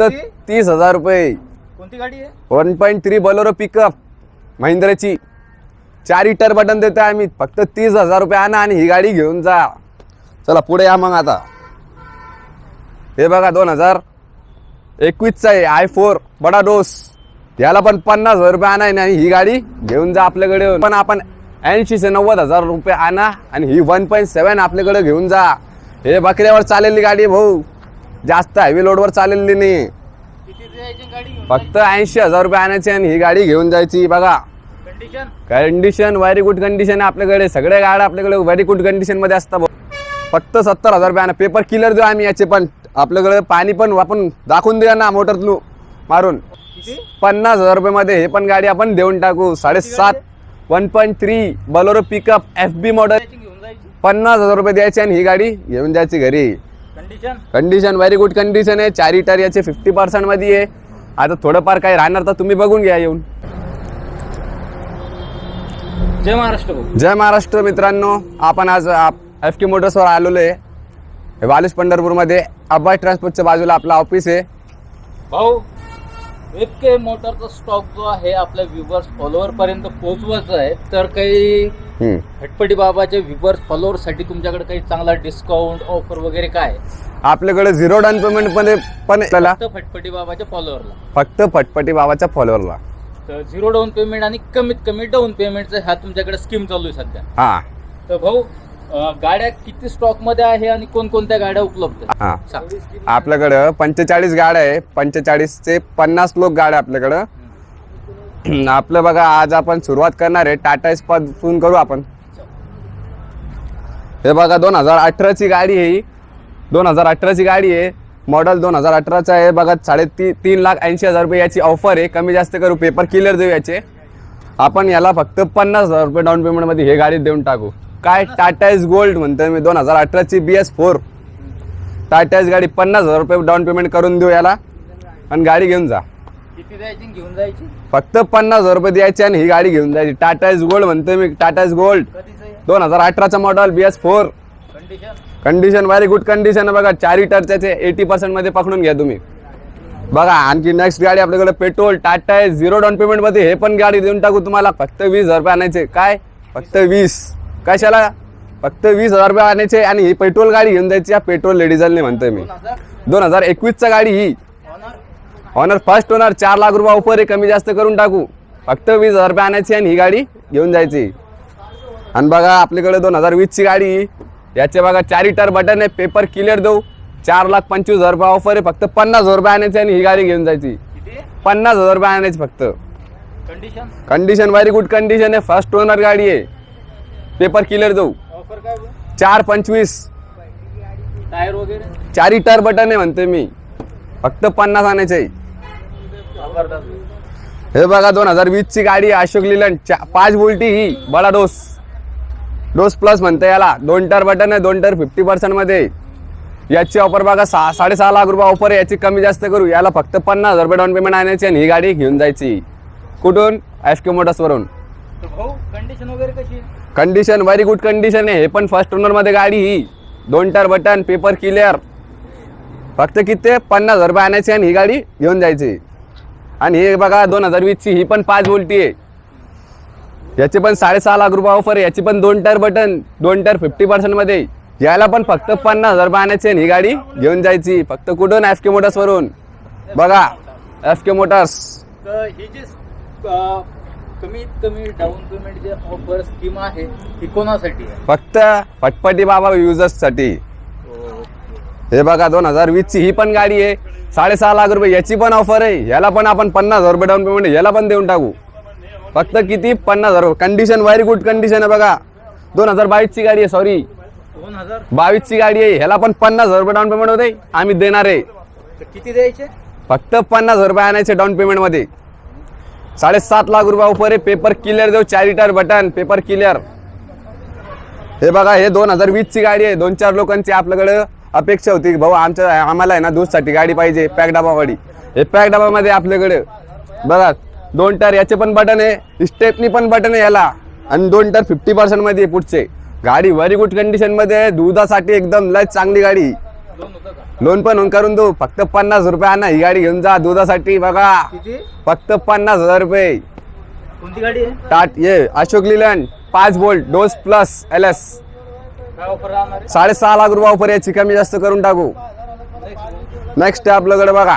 फक्त तीस हजार रुपये. कोणती गाडी आहे? One point three Bolero pickup महिंद्राची. चार इटर बटन देतो आम्ही. फक्त तीस हजार रुपये आणा आणि ही गाडी घेऊन जा. चला पुढे या मग आता. हे बघा दोन हजार एकवीसचा आहे. आय फोर बडा डोस. याला पण पन्नास हजार रुपये आणा आणि ही गाडी घेऊन जा आपल्याकडे. पण आपण ऐंशी ते नव्वद हजार रुपये आणा आणि ही वन पॉईंट सेवन आपल्याकडे घेऊन जा. हे बकऱ्यावर चाललेली गाडी भाऊ. जास्त हेवी लोडवर चाललेली नाही. फक्त ऐंशी हजार रुपये आणायचे आणि ही गाडी घेऊन जायची बघा. Condition condition very good condition आहे आपल्याकडे. सगळ्या गाड्या आपल्याकडे व्हेरी गुड कंडिशनमध्ये असतात. फक्त सत्तर हजार रुपये आणा. पेपर किलर देऊ आम्ही याचे पण आपल्याकडे पाणी पण आपण दाखवून देऊया ना मोटरतलू मारून. पन्नास हजार रुपये मध्ये हे पण गाडी आपण देऊन टाकू. साडेसात one point three Bolero pickup F B model पन्नास हजार रुपये द्यायचे आणि ही गाडी घेऊन जायची घरी. कंडिशन व्हेरी गुड कंडिशन आहे. चार इटर याचे फिफ्टी पर्सेंटमध्ये आहे. आता थोडंफार काही राहणार तर तुम्ही बघून घ्या येऊन. जय महाराष्ट्र जय महाराष्ट्र मित्रांनो. आपण आज एफ के मोटर्सवर आलेलो आहे. बालिश पंढरपूरमध्ये अब्बाई ट्रान्सपोर्टच्या बाजूला आपला ऑफिस आहे. भाऊ एफ के मोटरचा स्टॉक जो आहे आपल्या व्ह्युअर्स फॉलोअर पर्यंत पोहोचवायचा आहे. तर काही. हटपटी बाबाच्या व्ह्युअर्स फॉलोअरसाठी तुमच्याकडे काही चांगला डिस्काउंट ऑफर वगैरे काय? आपल्याकडे झिरो डाऊन पेमेंटमध्ये पण आपल्याला फक्त फटपटी बाबाच्या फॉलोअरला फक्त फटपटी बाबाच्या फॉलोअरला तर झिरो डाऊन पेमेंट आणि कमीत कमी डाऊन पेमेंटचा ह्या तुमच्याकडे स्कीम चालू आहे सध्या. हा. तर भाऊ गाड्या किती स्टॉकमध्ये आहे आणि कोणकोणत्या गाड्या उपलब्ध आहेत? हा. सांग. आपल्याकडं पंचेचाळीस गाड्या आहे. पंचेचाळीसचे पन्नास लोक गाड्या आपल्याकडं. आपलं बघा आज आपण सुरुवात करणार आहे. टाटा पासून करू आपण. हे बघा दोन हजार अठराची गाडी आहे ही. दोन हजार अठराची गाडी आहे. मॉडेल दोन हजार अठराचं आहे. बघा साडेती तीन लाख ऐंशी हजार रुपये याची ऑफर आहे. कमी जास्त करू पेपर क्लिअर देऊ याचे. आपण याला फक्त पन्नास हजार रुपये डाऊन पेमेंटमध्ये हे गाडी देऊन टाकू. काय टाटा इज गोल्ड म्हणतोय मी दोन हजार अठराची B S four. Tata Ace गाडी पन्नास हजार रुपये डाऊन पेमेंट करून देऊ याला. आणि गाडी घेऊन जा. किती द्यायची आणि घेऊन जायची? फक्त पन्नास हजार रुपये द्यायचे आणि ही गाडी घेऊन जायची. टाटा इज गोल्ड म्हणतोय मी. Tata is gold. कधीच दोन हजार अठराचा model B S four. Condition condition very good condition आहे बघा. चार लिटरचे एटी पर्सेंटमध्ये पकडून घ्या तुम्ही. बघा आणखी नेक्स्ट गाडी आपल्याकडे पेट्रोल टाटा आहे झिरो डाऊन पेमेंटमध्ये हे पण गाडी देऊन टाकू तुम्हाला. फक्त वीस हजार रुपये आणायचे. काय? फक्त वीस. कशाला? फक्त वीस हजार रुपये आणायचे आणि ही पेट्रोल गाडी घेऊन जायची या पेट्रोल लेडीजलने म्हणतोय मी. दोन हजार एकवीसचा गाडी ही. ऑनर फर्स्ट ओनर चार लाख रुपये ऑफर आहे कमी जास्त करून टाकू. फक्त वीस हजार रुपये आणायची आणि ही गाडी घेऊन जायची. आणि बघा आपल्याकडे दोन हजार वीसची गाडी याचे बघा चार इटर बटन आहे पेपर क्लिअर देऊ. चार लाख पंचवीस हजार रुपये ऑफर आहे फक्त पन्नास हजार रुपये आणायची आणि ही गाडी घेऊन जायची. पन्नास हजार रुपये आणायची फक्त. Condition condition very good condition आहे. फर्स्ट ओनर गाडी आहे. पेपर ऑफर काय भाऊ? चार पंचवीस. टायर वगैरे? चार इटर बटन आहे म्हणते मी. फक्त पन्नास आणायचे आहे हे बघा दोन हजार वीस ची गाडी आहे, अशोक लिलंड चा- पाच बोल्टी ही. बडा डोस. डोस प्लस म्हणते याला. दोन टर बटन आहे दोन टर फिफ्टी पर्सेंटमध्ये. आहे. याची ऑफर बघा सहा साडेसहा लाख रुपये ऑफर आहे. याची कमी जास्त करू. याला फक्त पन्नास हजार रुपये डाऊन पेमेंट आणायची आणि ही गाडी घेऊन जायची. कुठून? एफ के मोटर्स वरून. तर भाऊ कंडिशन वगैरे कशी? आहे? कंडिशन व्हेरी गुड कंडिशन आहे. हे पण फर्स्ट ओनरमध्ये गाडी ही. दोन टर बटन पेपर क्लिअर फक्त किती? पन्नास हजार रुपये आणायची आणि ही गाडी घेऊन जायची. आणि हे बघा दोन हजार वीसची ही पण पाच बोलटी आहे. याची पण साडेसहा लाख रुपये ऑफर आहे. याची पण दोन टायर बटन दोन टायर फिफ्टी पर्सेंटमध्ये. पण फक्त पन्नास हजार रुपये आणायची आणि ही गाडी घेऊन जायची. फक्त कुठून? एफ के मोटर्स वरून. बघा एफ के मोटर्स ही जी कमीत कमी डाऊन पेमेंट जे ऑफर स्कीम आहे ती कोणासाठी आहे? फक्त पटपटी बाबा युजर्ससाठी हे बघा दोन हजार वीसची ही पण गाडी आहे. साडेसहा लाख रुपये याची पण ऑफर आहे. याला पण आपण पन्नास हजार रुपये डाऊन पेमेंट याला पण देऊन टाकू. फक्त किती? पन्नास हजार कंडिशन व्हेरी गुड कंडिशन आहे बघा. दोन हजार बावीसची गाडी आहे सॉरी दोन हजार? बावीसची गाडी आहे. ह्याला पण पन्नास हजार रुपये डाऊन पेमेंट होते. आम्ही देणार आहे. तर किती द्यायचे? फक्त पन्नास हजार रुपये आणायचे डाऊन पेमेंटमध्ये. साडेसात लाख रुपये उपर आहे. पेपर क्लिअर देऊ. चार लिटर बटन. पेपर क्लिअर हे बघा हे दोन हजार वीसची गाडी आहे. दोन चार लोकांची आपल्याकडे अपेक्षा होती की भाऊ आमच्या आम्हाला आहे ना दूधसाठी गाडी पाहिजे. पॅक डबा गाडी हे पॅक डबामध्ये आपल्याकडे बघा दोन टायर याचे पण बटन आहे. स्टेपनी पण बटन आहे याला. आणि दोन टायर फिफ्टी पर्सेंटमध्ये पुढचे. गाडी व्हेरी गुड कंडिशनमध्ये आहे. दुधासाठी एकदम लय चांगली गाडी. दोन का लोन पण होऊन करून देऊ. फक्त पन्नास रुपये आणा. ही गाडी घेऊन जा दुधासाठी बघा. किती? फक्त पन्नास हजार रुपये. कोणती गाडी आहे? टाट ये अशोक लिलन पाच bolt Dost plus L S काय ऑफर राहणार आहे? साडेसहा लाख रुपये ऑफर याची कमी जास्त करून टाकू. नेक्स्ट आपल्याकडे बघा.